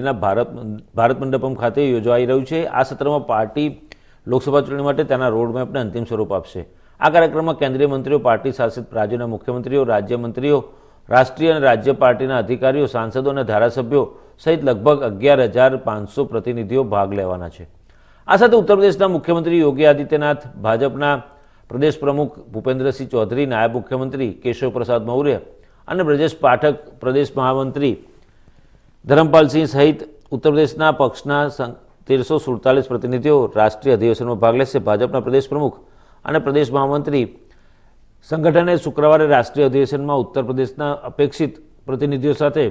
દિલ્હીના ભારત ભારત મંડપમ ખાતે યોજાઈ રહ્યું છે. આ સત્રમાં પાર્ટી લોકસભા ચૂંટણી માટે તેના રોડમેપને અંતિમ સ્વરૂપ આપશે. આ કાર્યક્રમમાં કેન્દ્રીય મંત્રીઓ, પાર્ટી શાસિત રાજ્યોના મુખ્યમંત્રીઓ રાજ્યમંત્રીઓ રાષ્ટ્રીય અને રાજ્ય પાર્ટીના અધિકારીઓ, સાંસદો અને ધારાસભ્યો સહિત લગભગ અગિયાર હજાર પાંચસો પ્રતિનિધિઓ ભાગ લેવાના છે. આ સાથે ઉત્તર પ્રદેશના મુખ્યમંત્રી યોગી આદિત્યનાથ, ભાજપના પ્રદેશ પ્રમુખ ભૂપેન્દ્રસિંહ ચૌધરી, નાયબ મુખ્યમંત્રી કેશવ પ્રસાદ મૌર્ય અને બ્રજેશ પાઠક, પ્રદેશ મહામંત્રી ધરમપાલસિંહ સહિત ઉત્તર પ્રદેશના પક્ષના તેરસો સુડતાલીસ પ્રતિનિધિઓ રાષ્ટ્રીય અધિવેશનમાં ભાગ લેશે. ભાજપના પ્રદેશ પ્રમુખ અને પ્રદેશ મહામંત્રી સંગઠને શુક્રવારે રાષ્ટ્રીય અધિવેશનમાં ઉત્તર પ્રદેશના અપેક્ષિત પ્રતિનિધિઓ સાથે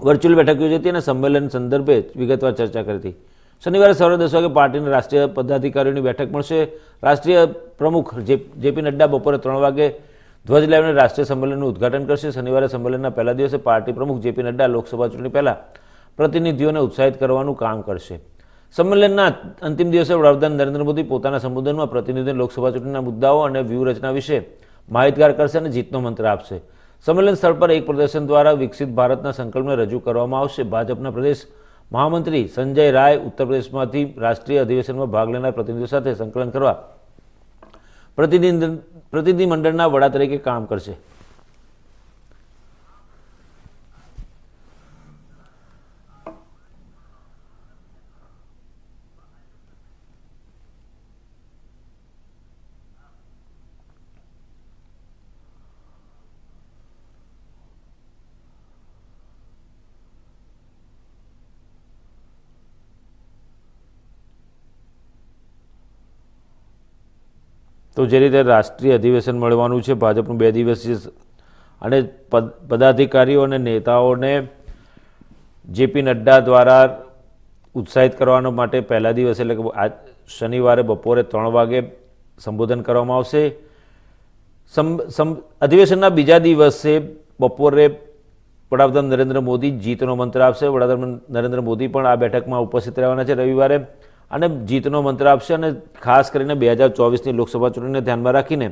વર્ચ્યુઅલ બેઠક યોજી હતી અને સંમેલન સંદર્ભે વિગતવાર ચર્ચા કરી હતી. શનિવારે સવારે દસ વાગે પાર્ટીના રાષ્ટ્રીય પદાધિકારીઓની બેઠક મળશે. રાષ્ટ્રીય પ્રમુખ જે જેપી નડ્ડા બપોરે ત્રણ વાગે ધ્વજ લાવીને રાષ્ટ્રીય સંમેલનનું ઉદઘાટન કરશે. શનિવારે સંમેલનના પહેલા દિવસે પાર્ટી પ્રમુખ જેપી નડ્ડા લોકસભા ચૂંટણી પહેલા પ્રતિનિધિઓને ઉત્સાહિત કરવાનું કામ કરશે. સંમેલનના અંતિમ દિવસે વડાપ્રધાન નરેન્દ્ર મોદી પોતાના સંબોધનમાં પ્રતિનિધિઓને લોકસભા ચૂંટણીના મુદ્દાઓ અને વ્યૂહરચના વિશે માહિતગાર કરશે અને જીતનો મંત્ર આપશે. સંમેલન સ્થળ પર એક પ્રદર્શન દ્વારા વિકસિત ભારતના સંકલ્પને રજૂ કરવામાં આવશે. ભાજપના પ્રદેશ મહામંત્રી સંજય રાય ઉત્તર પ્રદેશમાંથી રાષ્ટ્રીય અધિવેશનમાં ભાગ લેનાર પ્રતિનિધિઓ સાથે સંકલન કરવા પ્રતિનિધિ પ્રતિનિધિમંડળના વડા તરીકે કામ કરશે. તો જે રીતે રાષ્ટ્રીય અધિવેશન મળવાનું છે, ભાજપનું બે દિવસીય અને પદ, પદાધિકારીઓ અને નેતાઓને જેપી નડ્ડા દ્વારા ઉત્સાહિત કરવાનો માટે પહેલા દિવસે, એટલે કે આ શનિવારે બપોરે ત્રણ વાગે સંબોધન કરવામાં આવશે. સમ, અધિવેશનના બીજા દિવસે બપોરે વડાપ્રધાન નરેન્દ્ર મોદી જીતનો મંત્ર આપશે. વડાપ્રધાન નરેન્દ્ર મોદી પણ આ બેઠકમાં ઉપસ્થિત રહેવાના છે. રવિવારે અને જીતનો મંત્ર આપશે અને ખાસ કરીને બે હજાર ચોવીસની લોકસભા ચૂંટણીને ધ્યાનમાં રાખીને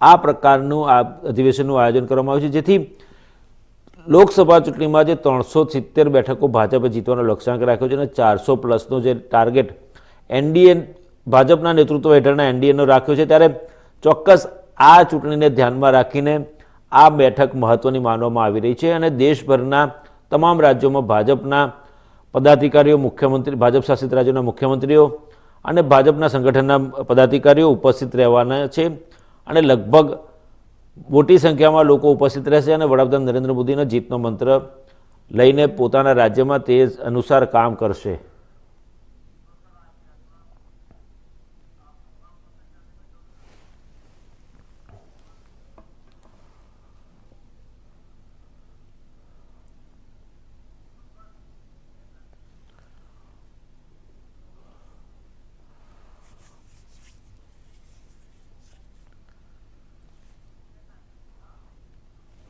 આ પ્રકારનું આ અધિવેશનનું આયોજન કરવામાં આવ્યું છે. જેથી લોકસભા ચૂંટણીમાં જે ત્રણસો સિત્તેર બેઠકો ભાજપે જીતવાનો લક્ષ્યાંક રાખ્યો છે અને ચારસો પ્લસનો જે ટાર્ગેટ એનડીએ ભાજપના નેતૃત્વ હેઠળના એનડીએનો રાખ્યો છે. ત્યારે ચોક્કસ આ ચૂંટણીને ધ્યાનમાં રાખીને આ બેઠક મહત્વની માનવામાં આવી રહી છે અને દેશભરના તમામ રાજ્યોમાં ભાજપના પદાધિકારીઓ, મુખ્યમંત્રી, ભાજપ શાસિત રાજ્યોના મુખ્યમંત્રીઓ અને ભાજપના સંગઠનના પદાધિકારીઓ ઉપસ્થિત રહેવાના છે અને લગભગ મોટી સંખ્યામાં લોકો ઉપસ્થિત રહેશે અને વડાપ્રધાન નરેન્દ્ર મોદીના જીતનો મંત્ર લઈને પોતાના રાજ્યમાં તે અનુસાર કામ કરશે.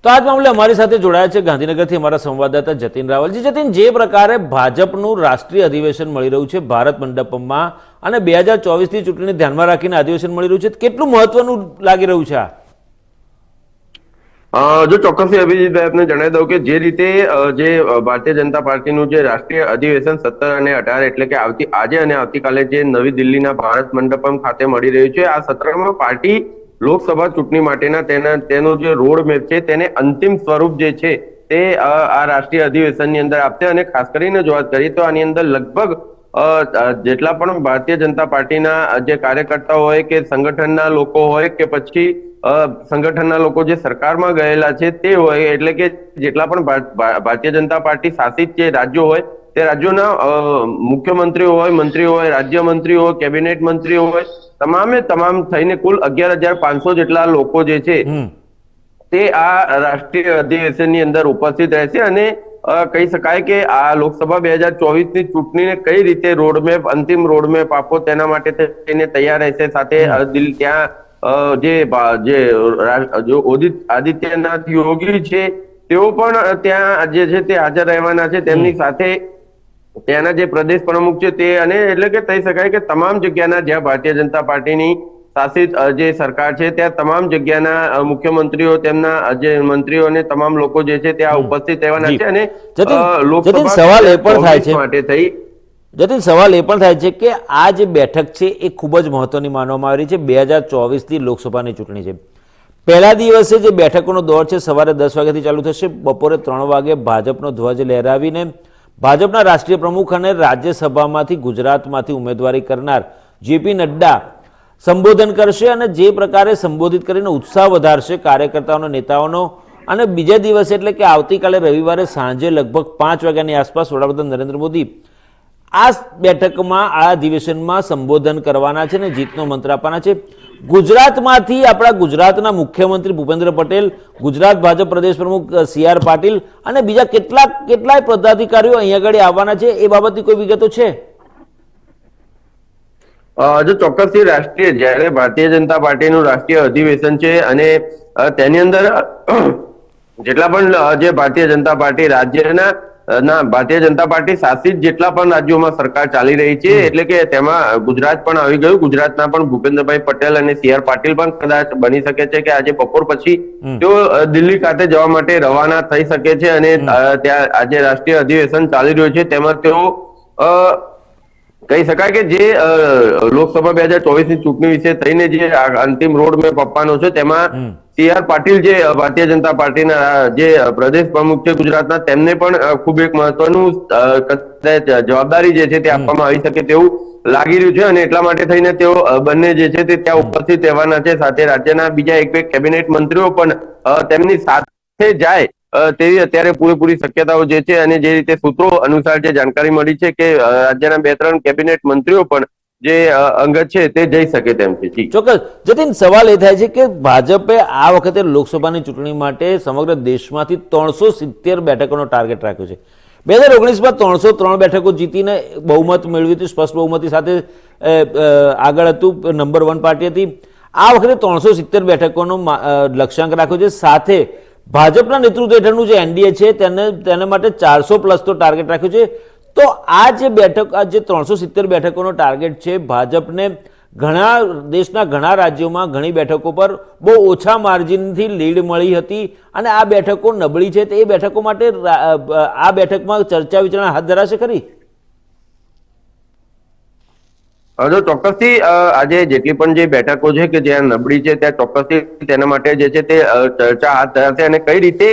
તો આજ મામલે અમારી સાથે જોડાયા છે ગાંધીનગરથી અમારા સંવાદદાતા જતીન રાવલજી જતીન, જે પ્રકારે ભાજપનું રાષ્ટ્રીય અધિવેશન મળી રહ્યું છે, ભારત મંડપમમાં અને બે હજાર ચોવીસની ચૂંટણીને ધ્યાનમાં રાખીને અધિવેશન મળી રહ્યું છે કેટલું મહત્વનું લાગી રહ્યું છે આ? જો ચોક્કસથી અભિજીતભાઈ આપને જણાવી દઉં કે જે રીતે જે ભારતીય જનતા પાર્ટીનું જે રાષ્ટ્રીય અધિવેશન સત્તર અને અઢાર એટલે કે આવતી, આજે અને આવતીકાલે જે નવી દિલ્હીના ભારત મંડપમ ખાતે મળી રહ્યું છે, આ સત્રમાં પાર્ટી લોકસભા ચૂંટણી માટેના તેના, તેનો જે રોડ મેપ છે, તેને અંતિમ સ્વરૂપ જે છે, તે આ રાષ્ટ્રીય અધિવેશનની અંદર આપશે અને ખાસ કરીને જો વાત કરીએ તો આની અંદર લગભગ જેટલા પણ ભારતીય જનતા પાર્ટીના જે કાર્યકર્તાઓ હોય કે સંગઠનના લોકો હોય કે પછી સંગઠનના લોકો જે સરકારમાં ગયેલા છે તે હોય, એટલે કે જેટલા પણ ભારતીય જનતા પાર્ટી શાસિત જે રાજ્યો હોય, તે રાજ્યોના મુખ્યમંત્રીઓ હોય, મંત્રીઓ હોય રાજ્ય મંત્રીઓ હોય, કેબિનેટ મંત્રીઓ હોય તમામે તમામ થઈને કુલ અગિયાર હજાર પાંચસો જેટલા લોકો જે છે તે આ રાષ્ટ્રીય અધિવેશનની અંદર ઉપસ્થિત રહેશે અને કહી શકાય કે આ લોકસભા બે હજાર ચોવીસની ચૂંટણીને કઈ રીતે રોડમેપ અંતિમ રોડમેપ આપો તેના માટે તૈયાર રહેશે. સાથે ત્યાં જે જે આદિત્યનાથ યોગી છે તેઓ પણ ત્યાં જે છે તે હાજર રહેવાના છે. તેમની સાથે ત્યાંના જે પ્રદેશ પ્રમુખ છે તે અને એટલે કે કહી શકાય કે તમામ જગ્યાના જ્યાં ભારતીય જનતા પાર્ટીની શાસિત જે સરકાર છે ત્યાં તમામ જગ્યાના મુખ્યમંત્રીઓ તેમના જે મંત્રીઓ અને તમામ લોકો જે છે ત્યાં ઉપસ્થિત રહેવાના છે અને લોકસભા સવાલ એ પણ થાય છે. માટે થઈ. જતીન સવાલ એ પણ થાય છે કે આ જે બેઠક છે એ ખૂબ જ મહત્વની માનવામાં આવી રહી છે. બે હજાર ચોવીસની લોકસભાની ચૂંટણી છે. પહેલા દિવસે જે બેઠકોનો દોર છે સવારે દસ વાગ્યાથી ચાલુ થશે. બપોરે ત્રણ વાગે ભાજપનો ધ્વજ લહેરાવીને ભાજપના રાષ્ટ્રીય પ્રમુખ અને રાજ્યસભામાંથી ગુજરાતમાંથી ઉમેદવારી કરનાર જેપી નડ્ડા સંબોધન કરશે અને જે પ્રકારે સંબોધિત કરીને ઉત્સાહ વધારશે કાર્યકર્તાઓનો, નેતાઓનો અને બીજા દિવસે એટલે કે આવતીકાલે રવિવારે સાંજે લગભગ પાંચ વાગ્યાની આસપાસ વડાપ્રધાન નરેન્દ્ર મોદી આ બેઠકમાં, આ અધિવેશનમાં સંબોધન કરવાના છે ને જીતનો મંત્ર આપવાના છે. ગુજરાતમાંથી આપણા ગુજરાતના મુખ્યમંત્રી ભૂપેન્દ્ર પટેલ, ગુજરાત ભાજપ પ્રદેશ પ્રમુખ સી આર પાટીલ અને બીજા કેટલાક, કેટલાય પદાધિકારીઓ અહીંયા આગળ આવવાના છે. એ બાબતની કોઈ વિગતો છે? જો ચોક્કસથી રાષ્ટ્રીય, જ્યારે ભારતીય જનતા પાર્ટીનું રાષ્ટ્રીય અધિવેશન છે અને તેની અંદર જેટલા પણ જે ભારતીય જનતા પાર્ટી રાજ્યના ના ભારતીય જનતા પાર્ટી શાસિત જેટલા પણ રાજ્યોમાં સરકાર ચાલી રહી છે એટલે કે તેમાં ગુજરાત પણ આવી ગયું. ગુજરાતના પણ ભૂપેન્દ્રભાઈ પટેલ અને સી આર પાટીલ પણ કદાચ બની શકે છે કે આજે બપોર પછી તેઓ દિલ્હી ખાતે જવા માટે રવાના થઈ શકે છે અને ત્યાં આજે રાષ્ટ્રીય અધિવેશન ચાલી રહ્યું છે. તેમાં તેઓ કહી શકાય કે જે લોકસભા બે હજાર ચોવીસની ચૂંટણી વિશે થઈને જે અંતિમ રોડ મેપ આપવાનો છે તેમાં સી આર પાટીલ જે ભારતીય જનતા પાર્ટીના જે પ્રદેશ પ્રમુખ છે ગુજરાતના, તેમને પણ ખૂબ એક મહત્વનું જવાબદારી જે છે તે આપવામાં આવી શકે તેવું લાગી રહ્યું છે અને એટલા માટે થઈને તેઓ બંને જે છે તે ત્યાં ઉપસ્થિત રહેવાના છે. સાથે રાજ્યના બીજા એક બે કેબિનેટ મંત્રીઓ પણ તેમની સાથે જાય તેવી અત્યારે પૂરેપૂરી શક્યતાઓ જે છે અને જે રીતે સૂત્રો અનુસાર જે જાણકારી મળી છે કે રાજ્યના બે ત્રણ કેબિનેટ મંત્રીઓ પણ જે અંગત છે તે જઈ શકે તેમ છે ચોક્કસ. જતીન, સવાલ એ થાય છે કે ભાજપે આ વખતે લોકસભાની ચૂંટણી માટે સમગ્ર દેશમાંથી ત્રણસો સિત્તેર બેઠકોનો ટાર્ગેટ રાખ્યો છે. બે હજાર ઓગણીસમાં ત્રણસો ત્રણ બેઠકો જીતીને બહુમત મેળવી હતી. સ્પષ્ટ બહુમતી સાથે આગળ હતું. નંબર વન પાર્ટી હતી. આ વખતે ત્રણસો સિત્તેર બેઠકોનો લક્ષ્યાંક રાખ્યો છે. સાથે ભાજપના નેતૃત્વ હેઠળનું જે એનડીએ છે, તેને તેને માટે ચારસો પ્લસ તો ટાર્ગેટ રાખ્યું છે. તો આ જે બેઠક, આ જે ત્રણસો સિત્તેર બેઠકોનો ટાર્ગેટ છે, ભાજપને ઘણા દેશના ઘણા રાજ્યોમાં ઘણી બેઠકો પર બહુ ઓછા માર્જિનથી લીડ મળી હતી અને આ બેઠકો નબળી છે. તો એ બેઠકો માટે આ બેઠકમાં ચર્ચા વિચારણા હાથ ધરાશે ખરી? જો ચોક્કસથી આજે જેટલી પણ જે બેઠકો છે કે જ્યાં નબળી છે, ત્યાં ચોક્કસથી તેના માટે જે છે તે ચર્ચા હાથ ધરાશે અને કઈ રીતે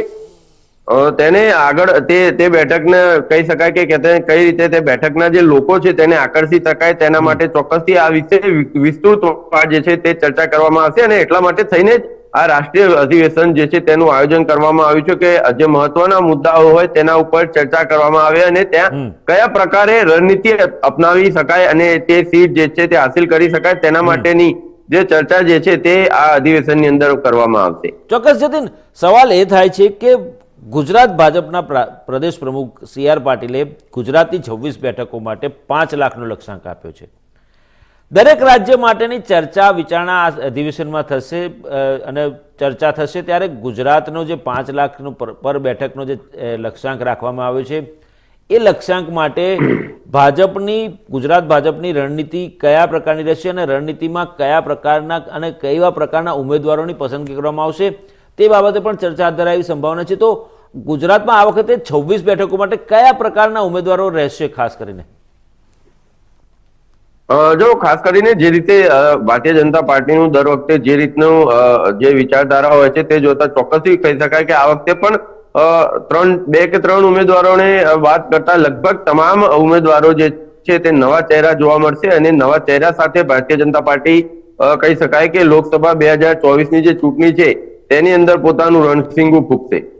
તેને આગળ તે તે બેઠકને કહી શકાય કે કઈ રીતે તે બેઠકના જે લોકો છે તેને આકર્ષી શકાય તેના માટે ચોક્કસથી આ વિશે વિસ્તૃત જે છે તે ચર્ચા કરવામાં આવશે અને એટલા માટે થઈને જ આ રાષ્ટ્રીય અધિવેશન જે છે તેનું આયોજન કરવામાં આવ્યું છે કે જે મહત્વના મુદ્દાઓ હોય તેના ઉપર ચર્ચા કરવામાં આવે અને ત્યાં કયા પ્રકારે રણનીતિ અપનાવી શકાય અને તે સીટ જે છે તે હાસિલ કરી શકાય તેના માટેની જે ચર્ચા જે છે તે આ અધિવેશનની અંદર કરવામાં આવશે. ચોક્કસ જતીન સવાલ એ થાય છે કે ગુજરાત ભાજપના પ્રા- પ્રદેશ પ્રમુખ સી આર પાટીલે ગુજરાતની છવ્વીસ બેઠકો માટે પાંચ લાખનો લક્ષ્યાંક આપ્યો છે. દરેક રાજ્ય માટેની ચર્ચા વિચારણા આ અધિવેશનમાં થશે અને ચર્ચા થશે ત્યારે ગુજરાતનો જે પાંચ લાખનો પર બેઠકનો જે લક્ષ્યાંક રાખવામાં આવ્યો છે, એ લક્ષ્યાંક માટે ભાજપની, ગુજરાત ભાજપની રણનીતિ કયા પ્રકારની રહેશે અને રણનીતિમાં કયા પ્રકારના અને કેવા પ્રકારના ઉમેદવારોની પસંદગી કરવામાં આવશે તે બાબતે પણ ચર્ચા હાથ ધરાવી સંભાવના છે. તો ગુજરાતમાં આ વખતે છવ્વીસ બેઠકો માટે કયા પ્રકારના ઉમેદવારો રહેશે ખાસ કરીને? જો ખાસ કરીને જે રીતે ભારતીય જનતા પાર્ટીનું દર વખતે જે રીતનું જે વિચારધારા હોય છે તે જોતા ચોક્કસથી કહી શકાય કે આ વખતે પણ ત્રણ, બે કે ત્રણ ઉમેદવારોને વાત કરતા લગભગ તમામ ઉમેદવારો જે છે તે નવા ચહેરા જોવા મળશે અને નવા ચહેરા સાથે ભારતીય જનતા પાર્ટી કહી શકાય કે લોકસભા બે હજાર ચોવીસની જે ચૂંટણી છે તેની અંદર પોતાનું રણસિંગું ફૂંકશે.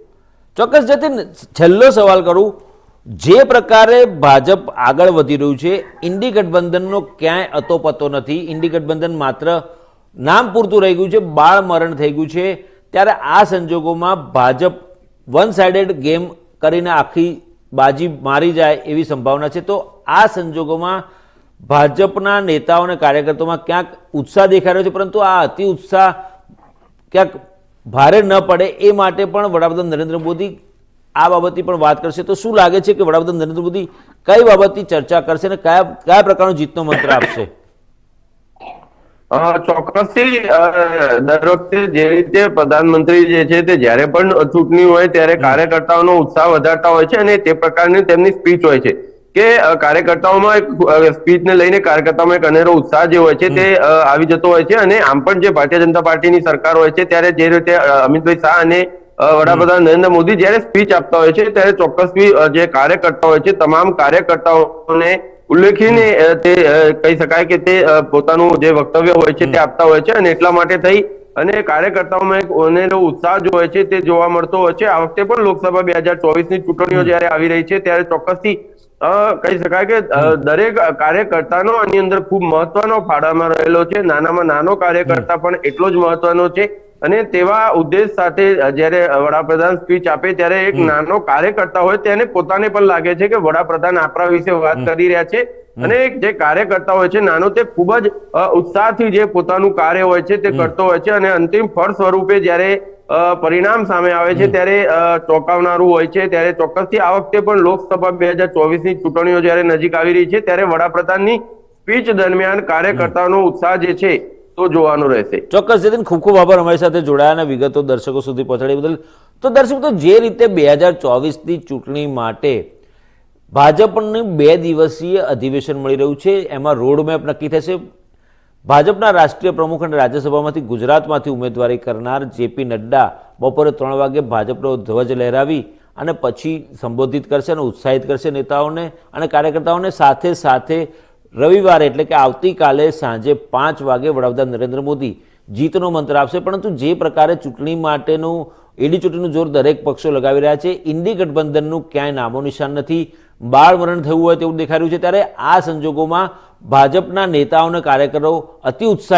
ચોક્કસ જતીન, છેલ્લો સવાલ કરું. જે પ્રકારે ભાજપ આગળ વધી રહ્યું છે, ઇન્ડી ગઠબંધનનો ક્યાંય અતોપતો નથી. ઇન્ડી ગઠબંધન માત્ર નામ પૂરતું રહી ગયું છે, બાળ મરણ થઈ ગયું છે. ત્યારે આ સંજોગોમાં ભાજપ વન સાઇડેડ ગેમ કરીને આખી બાજી મારી જાય એવી સંભાવના છે. તો આ સંજોગોમાં ભાજપના નેતાઓ અને કાર્યકર્તાઓમાં ક્યાંક ઉત્સાહ દેખાઈ રહ્યો છે, પરંતુ આ અતિ ઉત્સાહ ક્યાંક ભારે ન પડે એ માટે પણ વડાપ્રધાન નરેન્દ્ર મોદી આ બાબતની પણ વાત કરશે. તો શું લાગે છે કે વડાપ્રધાન નરેન્દ્ર મોદી કઈ બાબતની ચર્ચા કરશે અને કયા કયા પ્રકારનો જીતનો મંત્ર આપશે? ચોક્કસથી દર વખતે જે રીતે પ્રધાનમંત્રી જે છે તે જ્યારે પણ ચૂંટણી હોય ત્યારે કાર્યકર્તાઓનો ઉત્સાહ વધારતા હોય છે અને તે પ્રકારની તેમની સ્પીચ હોય છે. કે કાર્યકર્તાઓમાં એક સ્પીચને લઈને કાર્યકર્તાઓમાં એક અનેરો ઉત્સાહ જે હોય છે તે આવી જતો હોય છે અને આમ પણ જે ભારતીય જનતા પાર્ટીની સરકાર હોય છે ત્યારે જે રીતે અમિતભાઈ શાહ અને વડાપ્રધાન નરેન્દ્ર મોદી જ્યારે સ્પીચ આપતા હોય છે ત્યારે ચોક્કસ જે કાર્યકર્તા હોય છે તમામ કાર્યકર્તાઓને ઉલ્લેખીને તે કહી શકાય કે તે પોતાનું જે વક્તવ્ય હોય છે તે આપતા હોય છે અને એટલા માટે થઈ અને કાર્યકર્તાઓમાં એક અનેરો ઉત્સાહ જો હોય છે તે જોવા મળતો હોય છે. આ વખતે પણ લોકસભા બે હજાર ચોવીસની ચૂંટણીઓ જ્યારે આવી રહી છે ત્યારે ચોક્કસથી કહી શકાય કે દરેક કાર્યકર્તાનો આની અંદર ખૂબ મહત્વનો ફાળામાં રહેલો છે. નાનામાં નાનો કાર્યકર્તા પણ એટલો જ મહત્વનો છે. અને તેવા ઉદ્દેશ સાથે જ્યારે વડાપ્રધાન સ્પીચ આપે ત્યારે એક નાનો કાર્યકર્તા હોય તેને પોતાને પણ લાગે છે કે વડાપ્રધાન આપણા વિશે વાત કરી રહ્યા છે. અને જે કાર્યકર્તા હોય છે નાનો તે ખૂબ જ ઉત્સાહથી જે પોતાનું કાર્ય હોય છે તે કરતો હોય છે. અને અંતિમ ફળ સ્વરૂપે જ્યારે પરિણામ સામે આવે છે ત્યારે ચોંકાવનારું હોય છે. ત્યારે ચોક્કસથી આ વખતે પણ લોકસભા બે હજાર ચોવીસની ચૂંટણીઓ જ્યારે નજીક આવી રહી છે ત્યારે વડાપ્રધાનની સ્પીચ દરમિયાન કાર્યકર્તાઓનો ઉત્સાહ જે છે તો જોવાનો રહેશે. ચોક્કસ જતીન ખૂબ ખૂબ આભાર અમારી સાથે જોડાયા અને વિગતો દર્શકો સુધી પહોંચાડી બદલ. તો દર્શકો તો જે રીતે બે હજાર ચોવીસની ચૂંટણી માટે ભાજપને બે દિવસીય અધિવેશન મળી રહ્યું છે એમાં રોડમેપ નક્કી થશે. ભાજપના રાષ્ટ્રીય પ્રમુખ અને રાજ્યસભામાંથી ગુજરાતમાંથી ઉમેદવારી કરનાર જેપી નડ્ડા બપોરે ત્રણ વાગે ભાજપનો ધ્વજ લહેરાવી અને પછી સંબોધિત કરશે અને ઉત્સાહિત કરશે નેતાઓને અને કાર્યકર્તાઓને સાથે સાથે રવિવારે એટલે કે આવતીકાલે સાંજે પાંચ વાગે વડાપ્રધાન નરેન્દ્ર મોદી જીતનો મંત્ર આપશે. પરંતુ જે પ્રકારે ચૂંટણી માટેનું એડી ચૂંટણીનું જોર દરેક પક્ષો લગાવી રહ્યા છે ઇન્ડી ગઠબંધનનું ક્યાંય નામો નિશાન નથી. બાળ મરણ થયું હોય તેવું દેખાઈ છે. ત્યારે આ સંજોગોમાં ભાજપના નેતાઓ અને કાર્યકરો અતિ ઉત્સાહિત